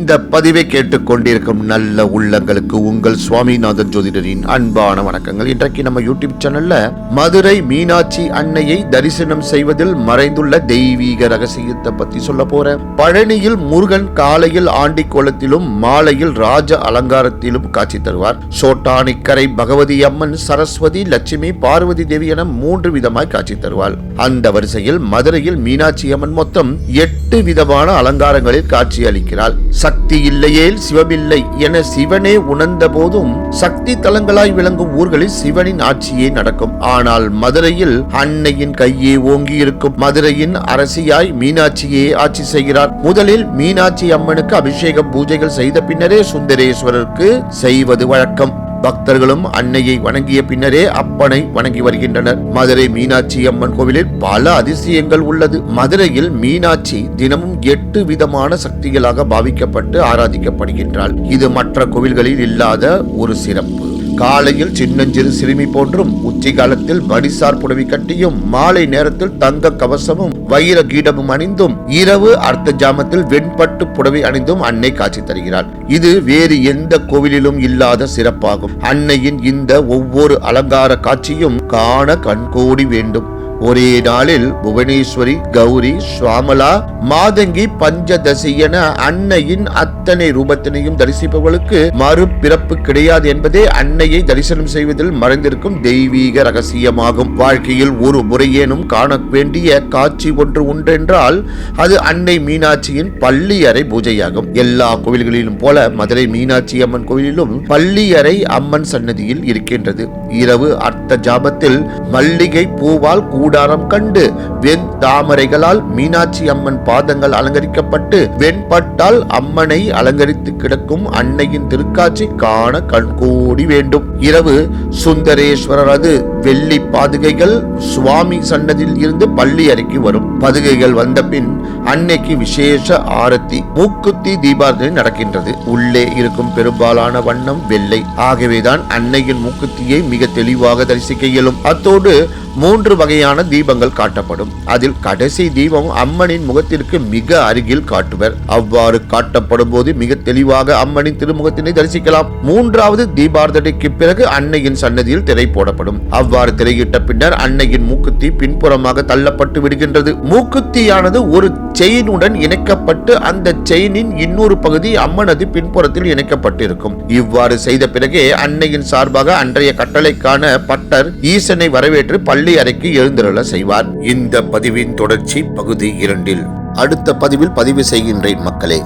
இந்த பதிவை கேட்டுக்கொண்டிருக்கும் நல்ல உள்ளங்களுக்கு உங்கள் சுவாமிநாதன் ஜோதிடரின் அன்பான வணக்கங்கள். இன்றைக்கு நம்ம யூடியூப் சேனல்ல மதுரை மீனாட்சி அன்னையை தரிசனம் செய்வதில் மறைந்துள்ள தெய்வீக ரகசியத்தை பத்தி சொல்ல போறேன். பழனியில் முருகன் காலையில் ஆண்டி கோலத்திலும் மாலையில் ராஜ அலங்காரத்திலும் காட்சி தருவார். சோட்டானிக்கரை பகவதி அம்மன் சரஸ்வதி லட்சுமி பார்வதி தேவி என மூன்று விதமாய் காட்சி தருவாள். அந்த வரிசையில் மதுரையில் மீனாட்சி அம்மன் மொத்தம் எட்டு விதமான அலங்காரங்களில் காட்சி அளிக்கிறாள். சக்தி இல்லையேல் சிவமில்லை என சிவனே உணர்ந்த போதும் சக்தி தலங்களாய் விளங்கும் ஊர்களில் சிவனின் ஆட்சியே நடக்கும். ஆனால் மதுரையில் அன்னையின் கையே ஓங்கி இருக்கும் மதுரையின் அரசியாய் மீனாட்சியே ஆட்சி செய்கிறார். முதலில் மீனாட்சி அம்மனுக்கு அபிஷேக பூஜைகள் செய்த பின்னரே சுந்தரேஸ்வரருக்கு செய்வது வழக்கம். பக்தர்களும் அன்னையை வணங்கிய பின்னரே அப்பனை வணங்கி வருகின்றனர். மதுரை மீனாட்சி அம்மன் கோவிலில் பல அதிசயங்கள் உள்ளது. மதுரையில் மீனாட்சி தினமும் எட்டு விதமான சக்திகளாக பாவிக்கப்பட்டு ஆராதிக்கப்படுகின்றாள். இது மற்ற கோவில்களில் இல்லாத ஒரு சிறப்பு. காலையில் சின்னஞ்சிறு சிறுமி போன்றும் உச்சி காலத்தில் மடிசார் புடவை கட்டியும் மாலை நேரத்தில் தங்க கவசமும் வைர கீடமும் அணிந்தும் இரவு அர்த்த ஜாமத்தில் வெண்பட்டு புடவை அணிந்தும் அன்னை காட்சி தருகிறாள். இது வேறு எந்த கோவிலிலும் இல்லாத சிறப்பாகும். அன்னையின் இந்த ஒவ்வொரு அலங்கார காட்சியும் காண கண்கோடி வேண்டும். ஒரே நாளில் புவனேஸ்வரி கௌரி சுவாமலா மாதங்கி பஞ்சதசி என அன்னையின் அத்தனை ரூபத்தினையும் தரிசிப்பவர்களுக்கு மறுபிறப்பு கிடையாது என்பதே அன்னையை தரிசனம் செய்வதில் மறைந்திருக்கும் தெய்வீக ரகசியமாகும். வாழ்க்கையில் ஒரு முறையேனும் காண வேண்டிய காட்சி ஒன்று உண்டென்றால் அது அன்னை மீனாட்சியின் பள்ளி அறை பூஜையாகும். எல்லா கோவில்களிலும் போல மதுரை மீனாட்சி அம்மன் கோவிலிலும் பள்ளி அறை அம்மன் சன்னதியில் இருக்கின்றது. இரவு அர்த்த ஜாபத்தில் மல்லிகை பூவால் கூட கூடாரம் கண்டு வெண் தாமரைகளால் மீனாட்சி அம்மன் பாதங்கள் அலங்கரிக்கப்பட்டு வெண்பட்டால் அம்மனை அலங்கரித்து கிடக்கும் அன்னையின் திருக்காட்சி காண கண்கூடி வேண்டும். இரவு சுந்தரேஸ்வரரது வெள்ளி பாதுகைகள் சுவாமி சன்னதியில் இருந்து பள்ளி அறைக்கு வரும். பதுகைகள் வந்த பின் அன்னைக்கு விசேஷ ஆரத்தி மூக்குத்தி தீபாரதனை நடக்கின்றது. உள்ளே இருக்கும் பெரும்பாலான வண்ணம் வெள்ளை. ஆகவேதான் அன்னையின் மூக்குத்தியை மிக தெளிவாக தரிசிக்க இயலும். அத்தோடு மூன்று வகையான தீபங்கள் காட்டப்படும். அதில் கடைசி தீபம் அம்மனின் முகத்திற்கு மிக அருகில் காட்டுவர். அவ்வாறு காட்டப்படும் போது மிக தெளிவாக அம்மனின் திருமுகத்தினை தரிசிக்கலாம். மூன்றாவது தீபார்த்தனைக்கு பிறகு அன்னையின் சன்னதியில் திரை போடப்படும். அவ் அவ்வாறு திரையிட்ட பின்னர் அன்னையின் மூக்குத்தி பின்புறமாக தள்ளப்பட்டு விடுகின்றது. மூக்குத்தியானது ஒரு செயினுடன் இணைக்கப்பட்டு அந்த செயினின் இன்னொரு பகுதி அம்மனது பின்புறத்தில் இணைக்கப்பட்டிருக்கும். இவ்வாறு செய்த பிறகே அன்னையின் சார்பாக அன்றைய கட்டளைக்கான பட்டர் ஈசனை வரவேற்று பள்ளி அறைக்கு எழுந்தருள செய்வார். இந்த பதிவின் தொடர்ச்சி பகுதி இரண்டில். அடுத்த பதிவில் பதிவு செய்கின்றேன் மக்களே.